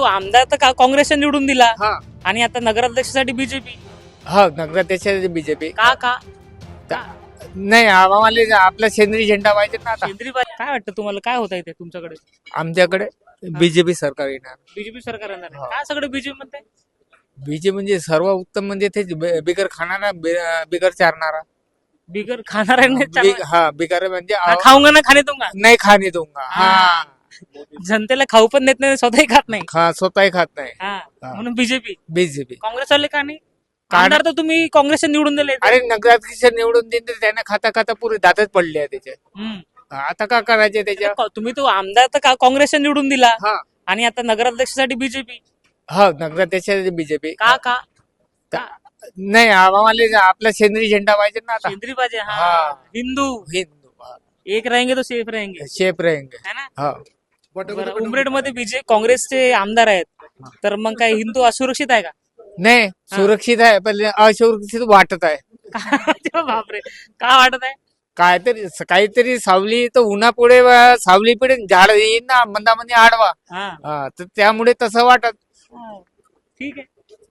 तो आमदार तर काँग्रेसने निवडून दिला. हा. आणि आता नगराध्यक्षासाठी बीजेपी हा नगराध्यक्ष बीजेपी का का? नाही आम्हाला आपला सेंद्रिय झेंडा पाहिजे ना आता. केंद्रीय बाजी- काय वाटतं तुम्हाला? काय होत आहे ते तुमच्याकडे? आमच्याकडे बीजेपी सरकार येणार. बीजेपी सरकार येणार आहे. काय सगळं बीजेपी म्हणताय? बीजेपी म्हणजे सर्व उत्तम म्हणजे बे- बिगर खाणारा बे- बिगर चारणारा. बिगर खाणार आहे ना बिग-. हा बिगर म्हणजे आव- खाऊंगा ना खाणे दूंगा. नाही खाणे दूंगा. हा. जनतेला खाऊ पण देत नाही स्वतःही खात नाही. खा स्वतःही खात नाही. हा हा. म्हणून बीजेपी बीजेपी काँग्रेसवाले का नाही? का आमदार तर तुम्ही काँग्रेसने निवडून दिले. अरे नगराध्यक्ष निवडून तर त्याने खाता खाता पुरे दातच पडले आहे. आता का करायचे त्याच्या तुम्ही तो आमदार तर काँग्रेसने निवडून दिला? हा. आणि आता नगराध्यक्षासाठी बीजेपी हा नगराध्यक्ष बीजेपी का का? नाही आम्हाला आपला सेंद्रिय झेंडा पाहिजे ना आता. केंद्रीय पाहिजे हा. हा. हिंदू. हिंदू हा. एक रहेंगे तो सेफ रहेंगे. शेप रहेंगे. है ना? हा. उमरेडमध्ये बीजे काँग्रेसचे आमदार आहेत. तर मग काय हिंदू असुरक्षित आहे का? नाही सुरक्षित आहे पण असुरक्षित वाटत आहे. बापरे. का वाटत आहे? काहीतरी काहीतरी सावली तर उन्हापुढे व- सावली पुढे झाड येईन ना मंदामंदी आडवा. तर त्यामुळे तसं वाटत. हा. ठीक आहे.